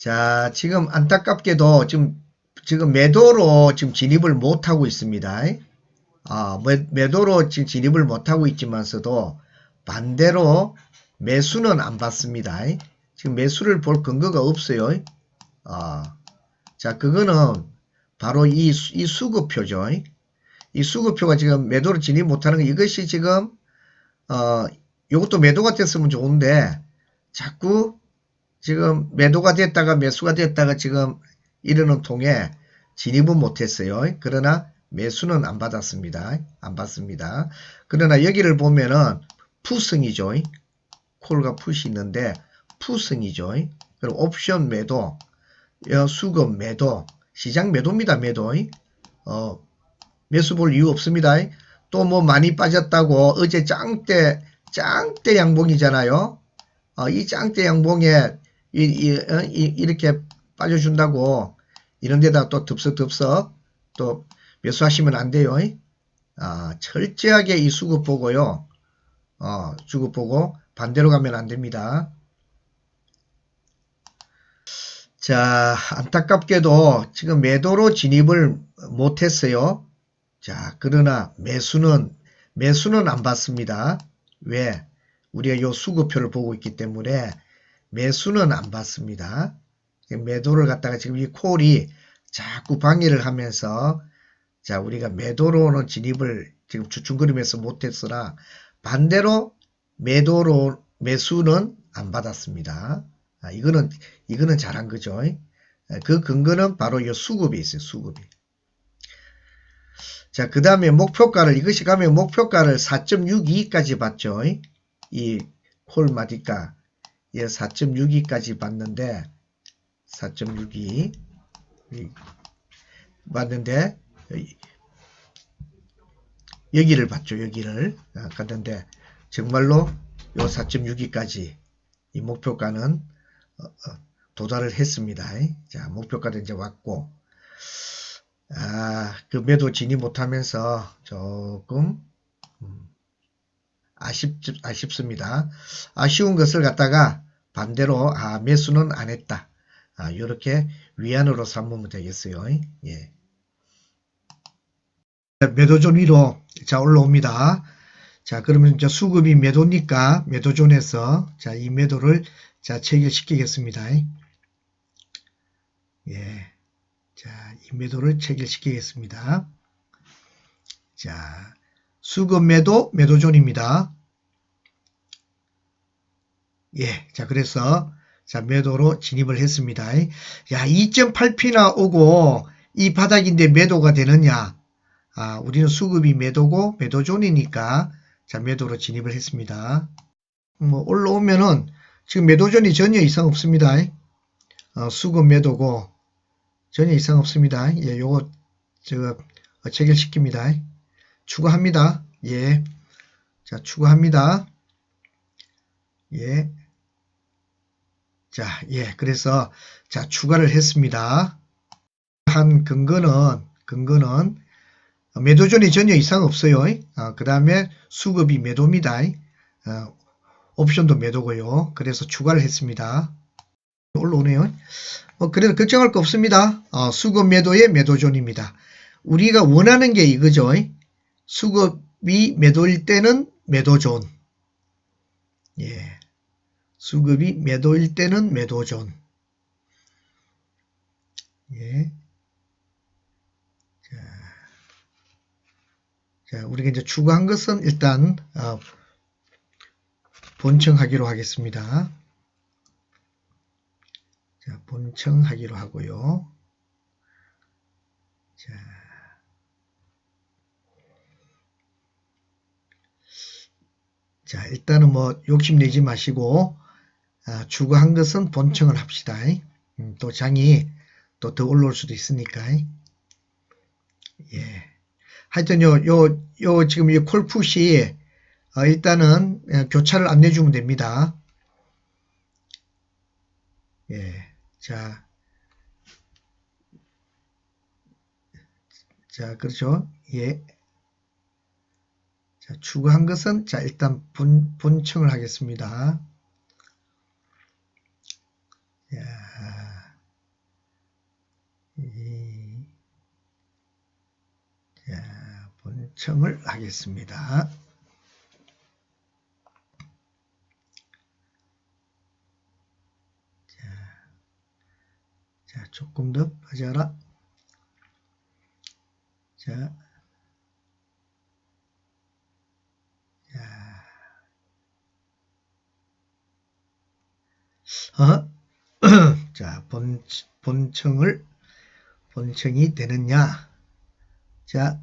자, 지금 안타깝게도 지금, 지금 매도로 지금 진입을 못하고 있습니다. 아, 매, 매도로 지금 진입을 못하고 있지만서도 반대로 매수는 안 받습니다. 지금 매수를 볼 근거가 없어요. 아, 자, 그거는 바로 이, 수- 이 수급표죠. 이 수급표가 지금 매도로 진입 못하는 거 이것이 지금 어 요것도 매도가 됐으면 좋은데 자꾸 지금 매도가 됐다가 매수가 됐다가 지금 이러는 통에 진입은 못했어요. 그러나 매수는 안 받았습니다. 안 받습니다. 그러나 여기를 보면은 푸승이죠. 콜과 푸시 있는데 푸승이죠. 그리고 옵션 매도, 어, 수급 매도, 시장 매도입니다. 매도. 어, 매수 볼 이유 없습니다. 또 뭐 많이 빠졌다고 어제 짱대 짱대 양봉이잖아요. 어, 이 짱대 양봉에 이, 이, 어, 이- 이 렇게 빠져준다고 이런 데다 또 덥석덥석 또 매수하시면 안 돼요. 아, 철저하게 이 수급 보고요. 어, 수급 보고 반대로 가면 안 됩니다. 자, 안타깝게도 지금 매도로 진입을 못했어요. 자, 그러나 매수는, 매수는 안 받습니다. 왜? 우리가 요 수급표를 보고 있기 때문에 매수는 안 받습니다. 매도를 갖다가 지금 이 콜이 자꾸 방해를 하면서 자, 우리가 매도로는 진입을 지금 주춤거리면서 못했으나 반대로 매도로, 매수는 안 받았습니다. 아, 이거는, 이거는 잘한 거죠. 그 근거는 바로 이 수급이 있어요, 수급이. 자, 그 다음에 목표가를, 이것이 가면 목표가를 4.62까지 봤죠. 이 콜마디가. 예, 4.62까지 봤는데, 4.62. 봤는데, 여기를 봤죠, 여기를. 아, 갔는데, 정말로 요 4.62까지 이 목표가는 어, 어, 도달을 했습니다. 자, 목표가도 이제 왔고, 아, 그 매도 진입 못하면서 조금 음, 아쉽, 아쉽습니다. 아쉬운 것을 갖다가 반대로 아, 매수는 안 했다. 아, 이렇게 위안으로 삼으면 되겠어요. 예. 매도존 위로 자 올라옵니다. 자 그러면 이제 수급이 매도니까 매도존에서 자 이 매도를 자 체결시키겠습니다. 예. 자, 이 매도를 체결시키겠습니다. 자, 수급 매도, 매도존입니다. 예, 자, 그래서, 자, 매도로 진입을 했습니다. 야, 2.8p나 오고, 이 바닥인데 매도가 되느냐? 아, 우리는 수급이 매도고, 매도존이니까, 자, 매도로 진입을 했습니다. 뭐, 올라오면은, 지금 매도존이 전혀 이상 없습니다. 어, 수급 매도고, 전혀 이상 없습니다. 예, 요거 제가 체결시킵니다. 추가합니다. 예. 자, 추가합니다. 예. 자, 예. 그래서 자, 추가를 했습니다. 한 근거는 근거는 매도전이 전혀 이상 없어요. 어, 그 다음에 수급이 매도입니다. 어, 옵션도 매도고요. 그래서 추가를 했습니다. 올라오네요. 뭐 그래도 걱정할 거 없습니다. 어, 수급 매도의 매도존입니다. 우리가 원하는 게 이거죠. 수급이 매도일 때는 매도존. 예. 수급이 매도일 때는 매도존. 예. 자, 자, 우리가 이제 추가한 것은 일단 어, 본청하기로 하겠습니다. 자, 본청하기로 하고요. 자, 자 일단은 뭐 욕심내지 마시고 아, 추가한 것은 본청을 합시다. 음, 또 장이 또 더 올라올 수도 있으니까. 예. 하여튼 요, 요, 요 지금 이 콜풋이 어, 일단은 예, 교차를 안 내주면 됩니다. 예. 자, 자, 그렇죠. 예. 추구한 것은 자 일단 본, 본청을 하겠습니다. 자, 이, 자, 본청을 하겠습니다. 자, 자 조금 더 빠져라. 자, 어? 자, 본, 본청을, 본청이 되느냐. 자,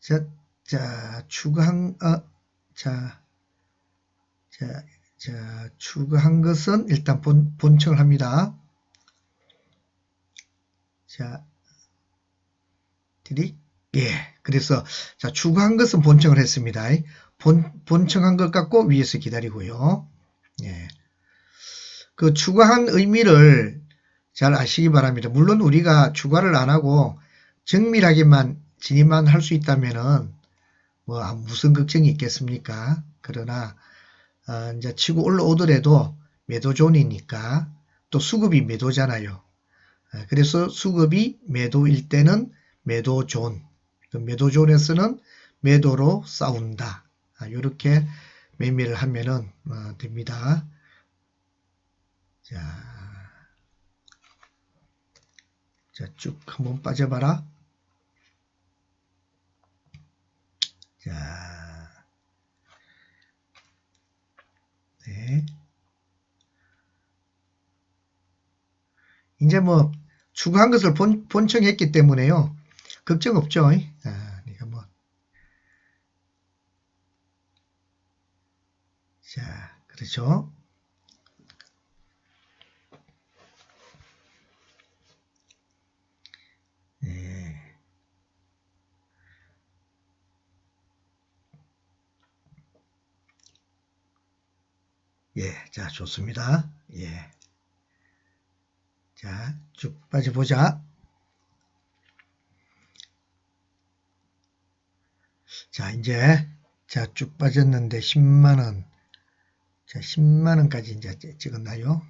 자, 자, 추가한, 어, 자, 자, 자, 추가한 것은 일단 본, 본청을 합니다. 자, 드리, 예. 그래서, 자, 추가한 것은 본청을 했습니다. 본, 본청한 것 갖고 위에서 기다리고요. 예. 그 추가한 의미를 잘 아시기 바랍니다. 물론 우리가 추가를 안 하고 정밀하게만 진입만 할 수 있다면은 뭐 아, 무슨 걱정이 있겠습니까? 그러나 어, 이제 치고 올라오더라도 매도존이니까 또 수급이 매도잖아요. 어, 그래서 수급이 매도일 때는 매도존, 그 매도존에서는 매도로 싸운다. 이렇게 매매를 하면은 어, 됩니다. 자, 자, 쭉 한번 빠져봐라. 자, 네. 이제 뭐 추가한 것을 본, 본청했기 때문에요. 걱정 없죠. 아, 네가 뭐. 자, 그렇죠. 네. 예, 자, 좋습니다. 예. 자, 쭉 빠져보자. 자, 이제, 자, 쭉 빠졌는데, 10만원. 자, 10만원까지 이제 찍었나요?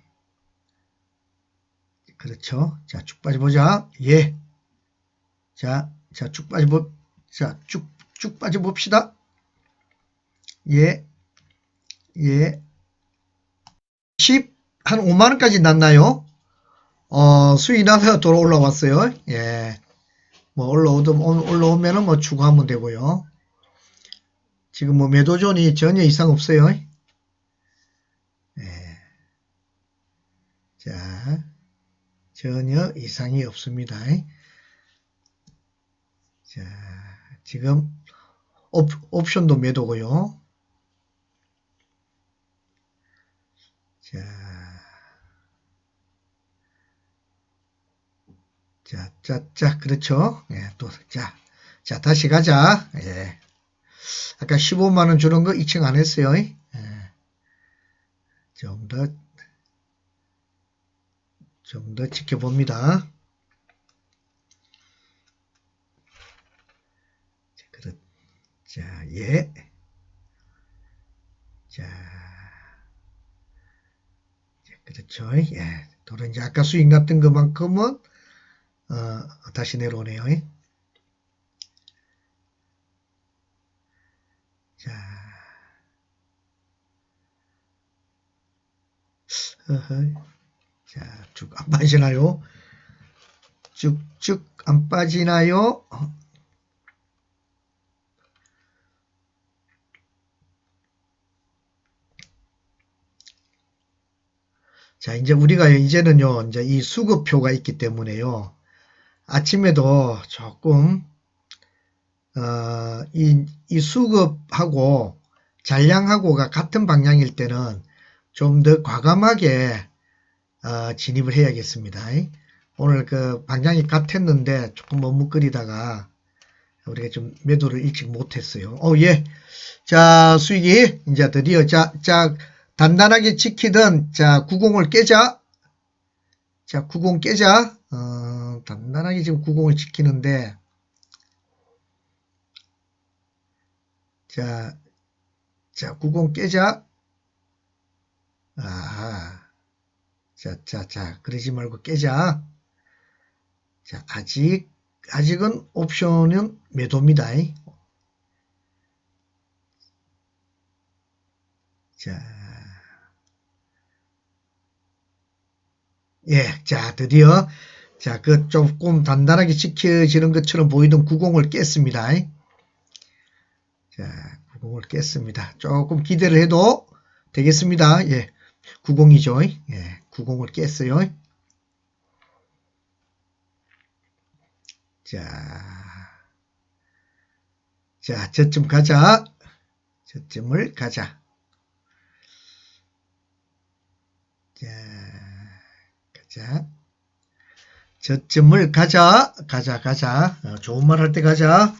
그렇죠. 자, 쭉 빠져보자. 예. 자, 자, 쭉 빠져보, 자, 쭉, 쭉 빠져봅시다. 예. 예. 10, 한 5만원까지 났나요? 어, 수익 나서 돌아 올라왔어요. 예. 뭐, 올라오도, 올라오면은 뭐 추가하면 되고요. 지금 뭐 매도존이 전혀 이상 없어요. 예. 자, 전혀 이상이 없습니다. 자, 지금 옵, 옵션도 매도고요. 자, 자, 자, 자, 그렇죠. 예, 또, 자, 자, 다시 가자. 예. 아까 15만원 주는 거 2층 안 했어요. 예. 좀 더, 좀더 지켜봅니다. 자, 그렇, 자, 예. 자, 그렇죠. 예. 돌은 이제 아까 수익 났던 것만큼은 어, 다시 내려오네요. 자, 어허. 자, 쭉 안 빠지나요? 쭉쭉 안 빠지나요? 어. 자, 이제 우리가 이제는요, 이제 이 수급표가 있기 때문에요. 아침에도 조금, 어, 이, 이 수급하고 잔량하고가 같은 방향일 때는 좀 더 과감하게, 어, 진입을 해야겠습니다. 오늘 그 방향이 같았는데 조금 머뭇거리다가 우리가 좀 매도를 일찍 못했어요. 어, 예. 자, 수익이 이제 드디어, 자, 자, 단단하게 지키던 자 90을 깨자 자 90 깨자 어, 단단하게 지금 90을 지키는데 자, 자 90 깨자 아, 자, 자, 자, 그러지 말고 깨자. 자, 아직, 아직은 옵션은 매도입니다. 자, 예, 자, 드디어, 자, 그 조금 단단하게 지켜지는 것처럼 보이던 90을 깼습니다. 자, 90을 깼습니다. 조금 기대를 해도 되겠습니다. 예, 90이죠. 예, 90을 깼어요. 자, 자, 저쯤 가자. 저쯤을 가자. 자, 가자. 저쯤을 가자. 가자, 가자. 어, 좋은 말 할 때 가자.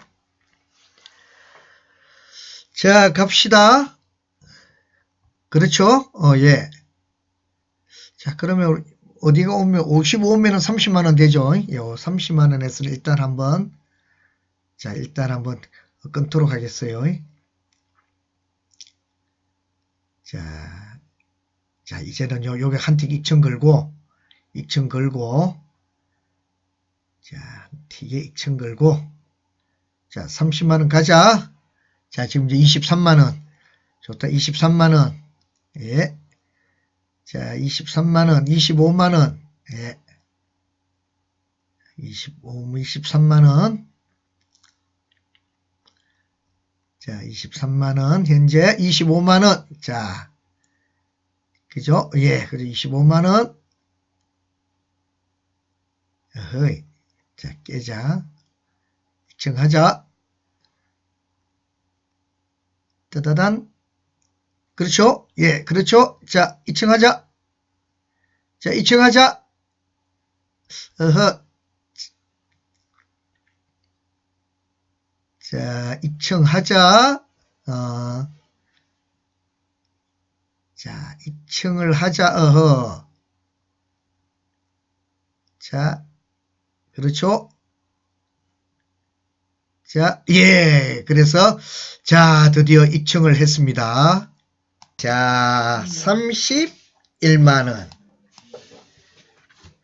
자, 갑시다. 그렇죠? 어, 예. 자, 그러면 어디가 오면 55면은 30만 원 되죠? 요 30만 원에서는 일단 한번 자, 일단 한번 끊도록 하겠어요. 자, 자, 이제는 요, 요게 한틱 2천 걸고, 2천 걸고, 자, 틱에 2천 걸고, 자, 30만원 가자. 자, 지금 이제 23만원. 좋다, 23만원. 예. 자, 23만원, 25만원. 예. 25, 23만원. 자, 23만원. 현재 25만원. 자, 그죠? 예, 그죠. 25만원. 어허이. 자, 깨자. 입증하자. 따다단. 그렇죠? 예, 그렇죠? 자, 입증하자. 자, 입증하자. 어허. 자, 입증하자. 어. 자, 입증을 하자. 어허. 자, 그렇죠? 자, 예. 그래서, 자, 드디어 입증을 했습니다. 자, 31만원.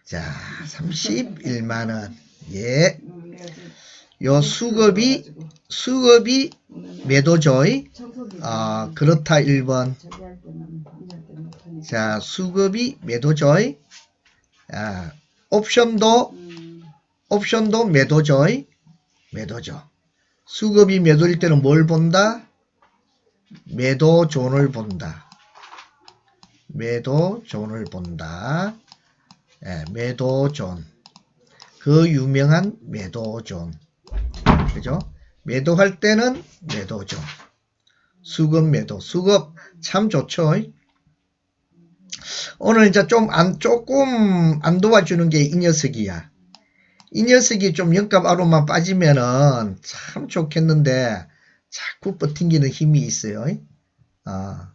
자, 31만원. 예. 요 수급이, 수급이 매도조이. 아, 그렇다 1번. 자, 수급이 매도조이. 아, 옵션도, 옵션도 매도조이. 매도죠. 수급이 매도일 때는 뭘 본다? 매도 존을 본다. 매도 존을 본다. 예, 매도 존. 그 유명한 매도 존. 그죠? 매도할 때는 매도 존. 수급 매도. 수급 참 좋죠. 오늘 이제 좀 안, 조금 안 도와주는 게 이 녀석이야. 이 녀석이 좀 영값 아로만 빠지면은 참 좋겠는데 자꾸 버팅기는 힘이 있어요. 아.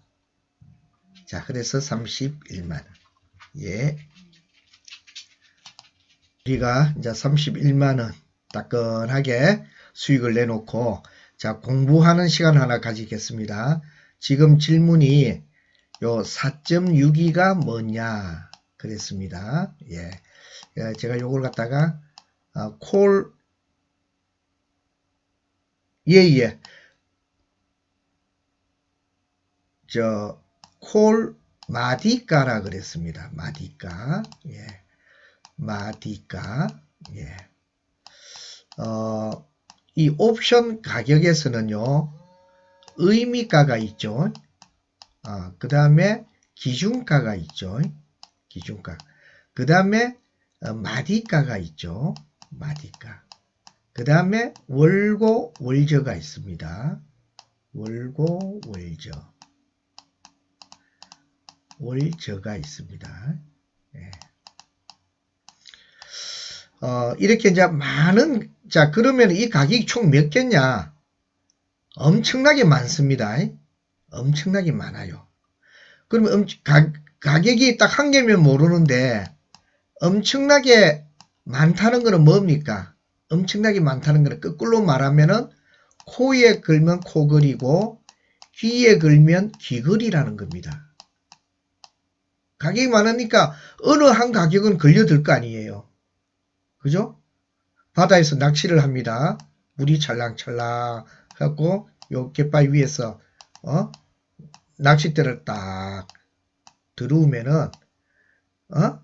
자, 그래서 31만원. 예. 우리가 이제 31만원 따끈하게 수익을 내놓고 자, 공부하는 시간 하나 가지겠습니다. 지금 질문이 요 4.62가 뭐냐 그랬습니다. 예. 예, 제가 요걸 갖다가 아, 콜, 예, 예. 저, 콜 마디까라 그랬습니다. 마디까. 예. 마디까. 예. 어, 이 옵션 가격에서는요, 의미가가 있죠. 아, 그 다음에 기준가가 있죠. 기준가. 그 다음에 어, 마디가가 있죠. 마디가. 그 다음에 월고 월저가 있습니다. 월고 월저. 월저가 있습니다. 예. 어, 이렇게 이제 많은, 자, 그러면 이 가격이 총 몇 개냐? 엄청나게 많습니다. 엄청나게 많아요. 그러면 음, 가, 가격이 딱 한 개면 모르는데, 엄청나게 많다는 것은 뭡니까? 엄청나게 많다는 것은 거꾸로 말하면은 코에 걸면 코걸이고 귀에 걸면 귀걸이라는 겁니다. 가격이 많으니까 어느 한 가격은 걸려들 거 아니에요. 그죠? 바다에서 낚시를 합니다. 물이 찰랑찰랑 해갖고 요 갯바위 위에서 어 낚싯대를 딱 들어오면은 어?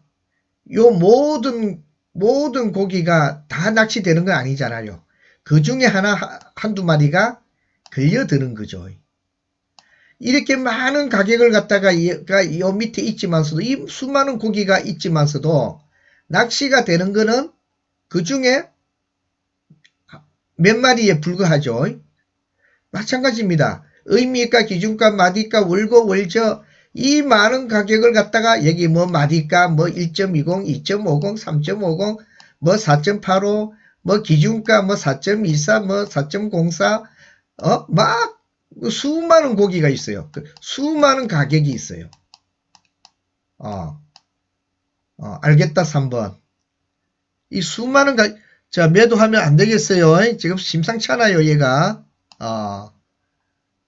요 모든 모든 고기가 다 낚시되는 건 아니잖아요. 그 중에 하나 하- 한두 마리가 걸려드는 거죠. 이렇게 많은 가격을 갖다가 이- 가- 요 밑에 있지만서도 이 수많은 고기가 있지만서도 낚시가 되는 거는 그 중에 몇 마리에 불과하죠. 마찬가지입니다. 의미가 기준가 마디가 월고 월저 이 많은 가격을 갖다가 여기 뭐 마디가 뭐 1.20, 2.50, 3.50, 뭐 4.85, 뭐 기준가 뭐 4.24, 뭐 4.04, 어? 막 수많은 고기가 있어요. 그 수많은 가격이 있어요. 어, 어, 알겠다 3번. 이 수많은 가, 자, 매도하면 안 되겠어요. 지금 심상치 않아요, 얘가. 어,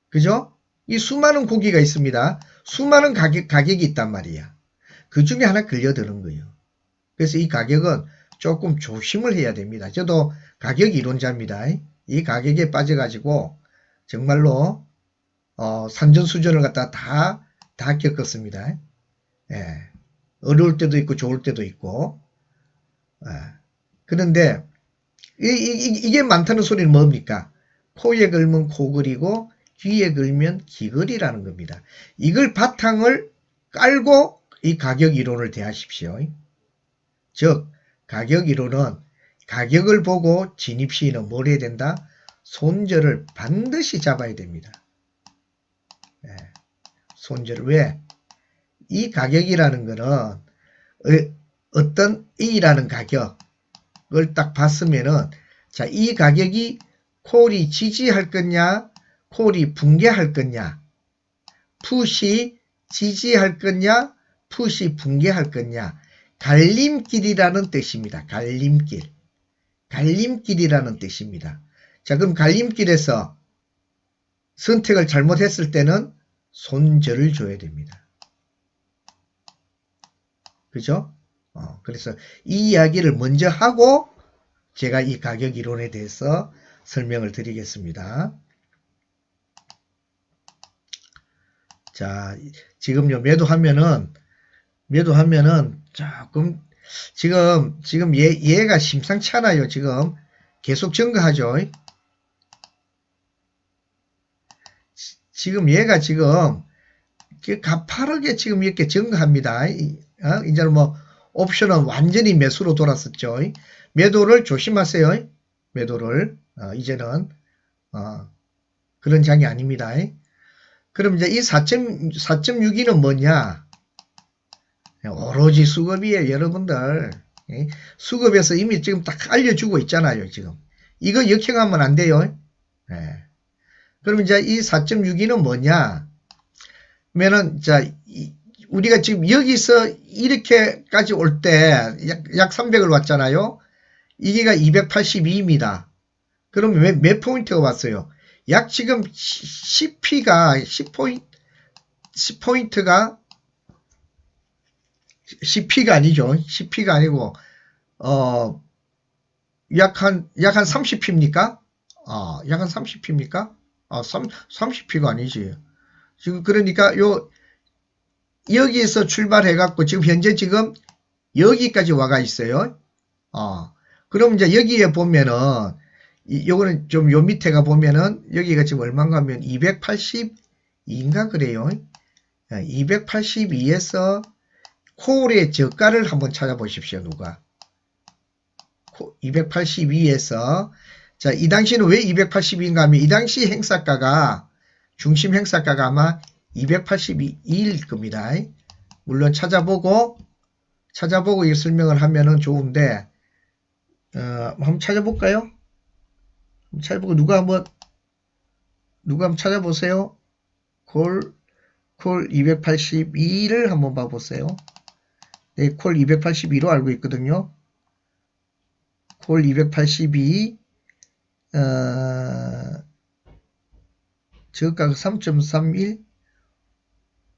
그죠? 이 수많은 고기가 있습니다. 수많은 가격, 가격이 있단 말이야. 그 중에 하나 걸려드는 거예요. 그래서 이 가격은 조금 조심을 해야 됩니다. 저도 가격 이론자입니다. 이 가격에 빠져가지고 정말로 어, 산전수전을 갖다 다, 다 겪었습니다. 예. 어려울 때도 있고 좋을 때도 있고. 예. 그런데 이, 이, 이게 많다는 소리는 뭡니까? 코에 걸면 코걸이고 귀에 걸면 귀걸이라는 겁니다. 이걸 바탕을 깔고 이 가격 이론을 대하십시오. 즉 가격 이론은 가격을 보고 진입 시에는 뭘 해야 된다? 손절을 반드시 잡아야 됩니다. 예, 손절 왜? 이 가격이라는 거는 어, 어떤 A라는 가격을 딱 봤으면은 자, 이 가격이 콜이 지지할 거냐, 콜이 붕괴할 거냐, 풋이 지지할 거냐, 풋이 붕괴할 거냐, 갈림길이라는 뜻입니다. 갈림길. 갈림길이라는 뜻입니다. 자, 그럼 갈림길에서 선택을 잘못했을 때는 손절을 줘야 됩니다. 그죠? 어, 그래서 이 이야기를 먼저 하고 제가 이 가격 이론에 대해서 설명을 드리겠습니다. 자, 지금 요, 매도하면은, 매도하면은 조금, 지금, 지금 얘, 얘가 심상치 않아요. 지금 계속 증가하죠. 지- 지금 얘가 지금 가파르게 지금 이렇게 증가합니다. 이- 어? 이제는 뭐 옵션은 완전히 매수로 돌았었죠. 매도를 조심하세요. 매도를 어, 이제는 어, 그런 장이 아닙니다. 그럼 이제 이 4.62는 뭐냐? 오로지 수급이에요, 여러분들. 예? 수급에서 이미 지금 딱 알려주고 있잖아요, 지금. 이거 역행하면 안 돼요. 예. 그럼 이제 이 4.62는 뭐냐? 면은, 자, 이- 우리가 지금 여기서 이렇게까지 올때 약, 약 300을 왔잖아요. 이게가 282입니다. 그럼 몇, 몇 포인트가 왔어요? 약 지금 10P가 10포인트, 10포인트가 10P가 아니죠. 10P가 아니고, 어, 약 한, 약 한 30P입니까? 아, 약한 30P입니까? 아, 3, 30P가 아니지. 지금 그러니까 요, 여기에서 출발해 갖고 지금 현재 지금 여기까지 와가 있어요. 어, 그럼 이제 여기에 보면은, 이, 요거는 좀 요 밑에가 보면은 여기가 지금 얼마인가 하면 282인가 그래요. 282에서 콜의 저가를 한번 찾아보십시오. 누가 282에서 자, 이 당시는 왜 282인가 하면 이 당시 행사가가 중심 행사가가 아마 282일 겁니다. 물론 찾아보고 찾아보고 이 설명을 하면은 좋은데 어, 한번 찾아볼까요? 한번 찾아보고 누가 한번 누가 한번 찾아보세요. 콜, 콜 282를 한번 봐보세요. 네, 콜 282로 알고 있거든요. 콜 282, 어, 저가가 3.31,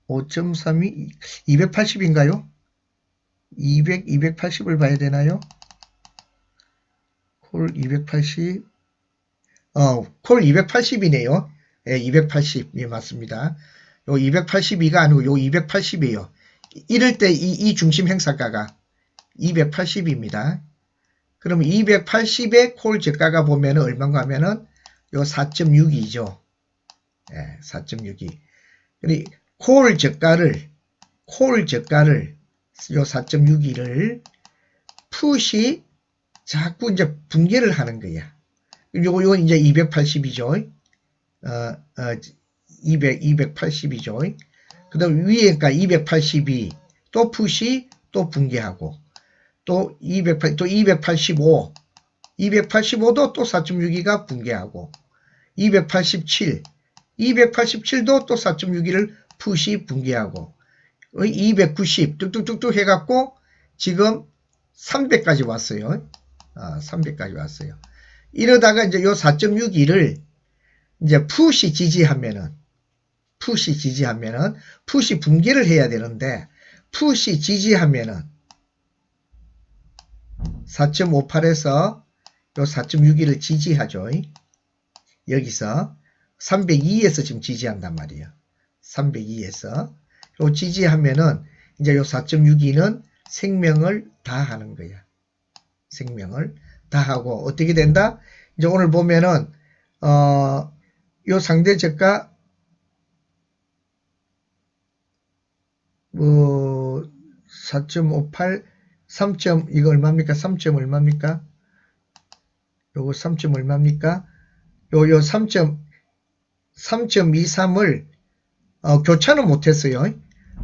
5.32, 280인가요? 200, 280을 봐야 되나요? 콜 280, 어, 콜 280이네요. 예, 280이 맞습니다. 요 282가 아니고 요 280이에요. 이럴 때 이, 이 중심 행사가가 280입니다. 그럼 280의 콜 저가가 보면은 얼마인가 하면은 요 4.62죠. 예, 4.62. 그리 콜 저가를 콜 저가를 요 4.62를 풋이 자꾸 이제 붕괴를 하는 거야. 요거 요건 이제 280이죠. 어, 어 200 280이죠. 그다음 위에가 282, 또 풋이 또 붕괴하고 또 208, 또 285, 285도 또 4.62가 붕괴하고 287, 287도 또 4.62를 풋이 붕괴하고 290 뚝뚝뚝뚝 해갖고 지금 300까지 왔어요. 아, 300까지 왔어요. 이러다가 이제 요 4.62를 이제 풋이 지지하면은 풋이 지지하면은 풋이 붕괴를 해야 되는데 풋이 지지하면은 4.58에서 요 4.61을 지지하죠. 여기서 302에서 지금 지지한단 말이에요. 302에서 요 지지하면은 이제 요 4.62는 생명을 다 하는 거야. 생명을 다 하고 어떻게 된다? 이제 오늘 보면은 어, 요 상대 저가 뭐 4.58, 3. 이거 얼마입니까? 3. 얼마입니까? 요거 3. 얼마입니까? 요 요 3. 3.23을 어, 교차는 못했어요.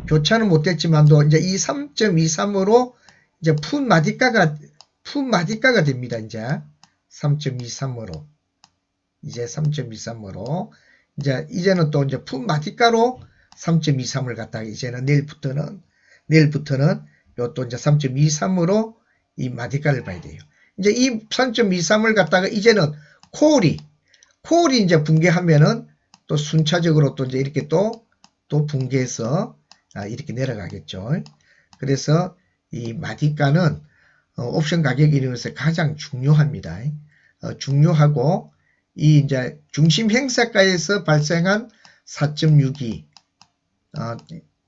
교차는 못했지만도 이제 이 3.23으로 이제 푼 마디가가 푼 마디가가 됩니다. 이제 3.23으로 이제 3.23으로 이제 이제는 또 이제 푼 마디가로 3.23을 갖다가 이제는 내일부터는 내일부터는 요또 이제 3.23으로 이 마디가를 봐야 돼요. 이제 이 3.23을 갖다가 이제는 콜이 콜이 이제 붕괴하면은 또 순차적으로 또 이제 이렇게 또 또 붕괴해서 아, 이렇게 내려가겠죠. 그래서 이 마디가는 어, 옵션 가격 이름에서 가장 중요합니다. 어, 중요하고 이 이제 중심 행사가에서 발생한 4.62 어,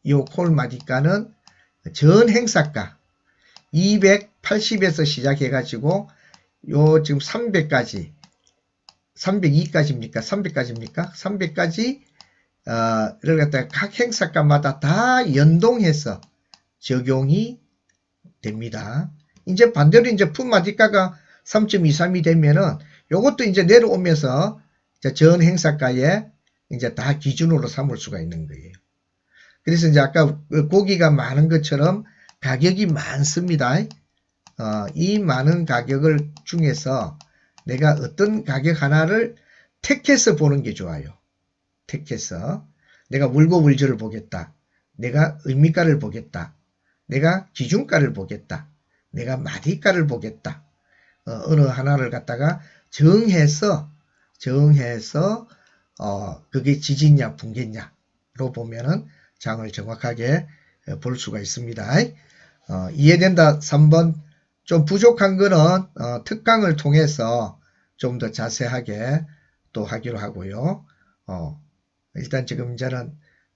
요콜 마디가는 전 행사가 280에서 시작해 가지고 요 지금 300까지 302까지입니까? 300까지입니까? 300까지 어, 를 갖다가 각 행사가마다 다 연동해서 적용이 됩니다. 이제 반대로 이제 품마디가가 3.23이 되면은 요것도 이제 내려오면서 전 행사가에 이제 다 기준으로 삼을 수가 있는 거예요. 그래서 이제 아까 그 고기가 많은 것처럼 가격이 많습니다. 어, 이 많은 가격을 중에서 내가 어떤 가격 하나를 택해서 보는 게 좋아요. 택해서 내가 물고물질을 보겠다. 내가 의미가를 보겠다. 내가 기준가를 보겠다. 내가 마디가를 보겠다. 어, 느 하나를 갖다가 정해서 정해서 어, 그게 지진냐 붕괴냐로 보면은 장을 정확하게 볼 수가 있습니다. 어, 이해된다 3번 좀 부족한 거는 어, 특강을 통해서 좀 더 자세하게 또 하기로 하고요. 어, 일단 지금 이제는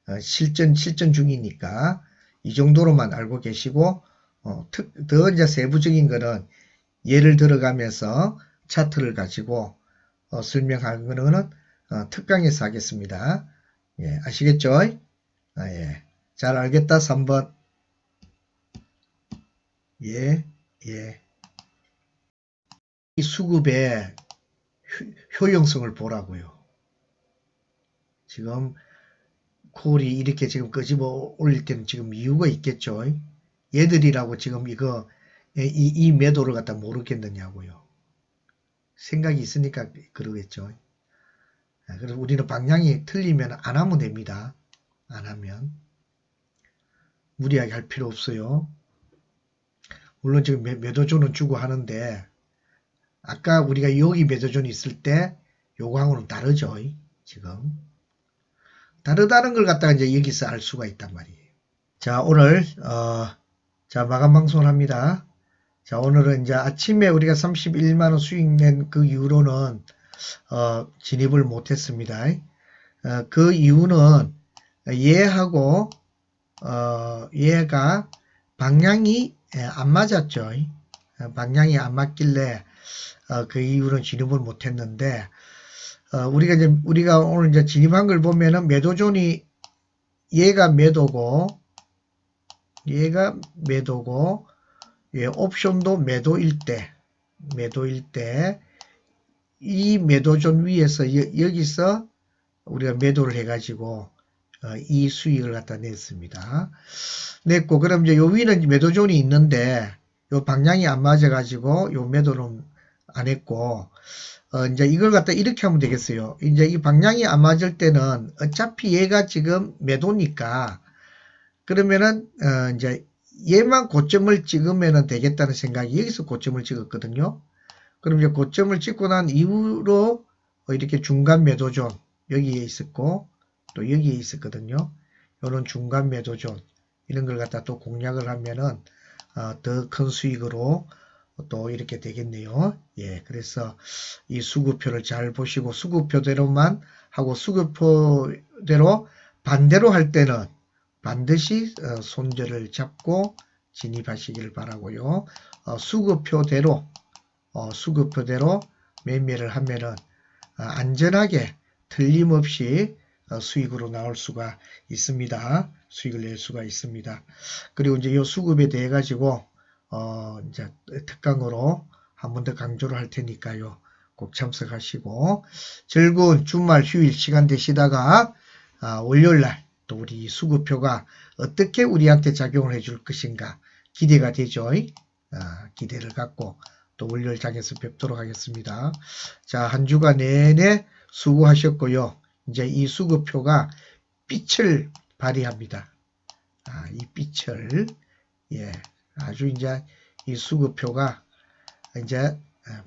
어, 실전 실전 중이니까 이 정도로만 알고 계시고 어, 특, 더 이제 세부적인 거는 예를 들어가면서 차트를 가지고 어, 설명하는 거는 어, 특강에서 하겠습니다. 예, 아시겠죠? 아, 예. 잘 알겠다. 3번. 예, 예. 이 수급의 효, 효용성을 보라고요. 지금 콜이 이렇게 지금 끄집어 올릴 때는 지금 이유가 있겠죠. 얘들이라고 지금 이거 이, 이 매도를 갖다 모르겠느냐고요. 생각이 있으니까 그러겠죠. 아, 그래서 우리는 방향이 틀리면 안 하면 됩니다. 안 하면 무리하게 할 필요 없어요. 물론 지금 매도존은 주고 하는데 아까 우리가 여기 매도존이 있을 때 요거하고는 다르죠. 지금 다르다는 걸 갖다가 이제 여기서 알 수가 있단 말이에요. 자 오늘 어, 자 마감 방송을 합니다. 자, 오늘은 이제 아침에 우리가 31만원 수익 낸 그 이후로는, 어, 진입을 못했습니다. 어, 그 이유는 얘하고, 어, 얘가 방향이 예, 안 맞았죠. 어, 방향이 안 맞길래, 어, 그 이후로는 진입을 못했는데, 어, 우리가 이제, 우리가 오늘 이제 진입한 걸 보면은 매도존이 얘가 매도고, 얘가 매도고, 예, 옵션도 매도일 때, 매도일 때, 이 매도존 위에서, 여, 여기서 우리가 매도를 해가지고, 어, 이 수익을 갖다 냈습니다. 냈고, 그럼 이제 요 위는 매도존이 있는데, 요 방향이 안 맞아 가지고, 요 매도는 안 했고, 어, 이제 이걸 갖다 이렇게 하면 되겠어요. 이제 이 방향이 안 맞을 때는 어차피 얘가 지금 매도니까, 그러면은, 어, 이제 얘만 고점을 찍으면 되겠다는 생각이 여기서 고점을 찍었거든요. 그럼 이제 고점을 찍고 난 이후로 어, 이렇게 중간 매도존 여기에 있었고 또 여기에 있었거든요. 요런 중간 매도존 이런 걸 갖다 또 공략을 하면은 어, 더큰 수익으로 또 이렇게 되겠네요. 예, 그래서 이 수급표를 잘 보시고 수급표대로만 하고 수급표대로 반대로 할 때는 반드시 어, 손절을 잡고 진입하시기를 바라고요. 어, 수급표대로 어, 수급표대로 매매를 하면은 어, 안전하게 틀림없이 어, 수익으로 나올 수가 있습니다. 수익을 낼 수가 있습니다. 그리고 이제 이 수급에 대해 가지고 어, 이제 특강으로 한 번 더 강조를 할 테니까요. 꼭 참석하시고 즐거운 주말 휴일 시간 되시다가 아, 월요일 날 또 우리 수급표가 어떻게 우리한테 작용을 해줄 것인가 기대가 되죠. 아, 기대를 갖고 또 월요일 장에서 뵙도록 하겠습니다. 자, 한 주간 내내 수고하셨고요. 이제 이 수급표가 빛을 발휘합니다. 아, 이 빛을 예, 아주 이제 이 수급표가 이제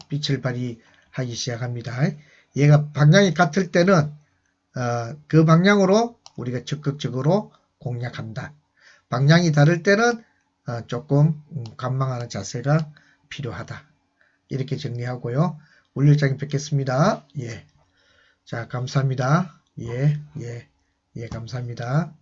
빛을 발휘하기 시작합니다. 얘가 방향이 같을 때는 어, 그 방향으로 우리가 적극적으로 공략한다. 방향이 다를 때는 어, 조금 음, 관망하는 자세가 필요하다. 이렇게 정리하고요. 월요일장에 뵙겠습니다. 예. 자, 감사합니다. 예, 예, 예, 감사합니다.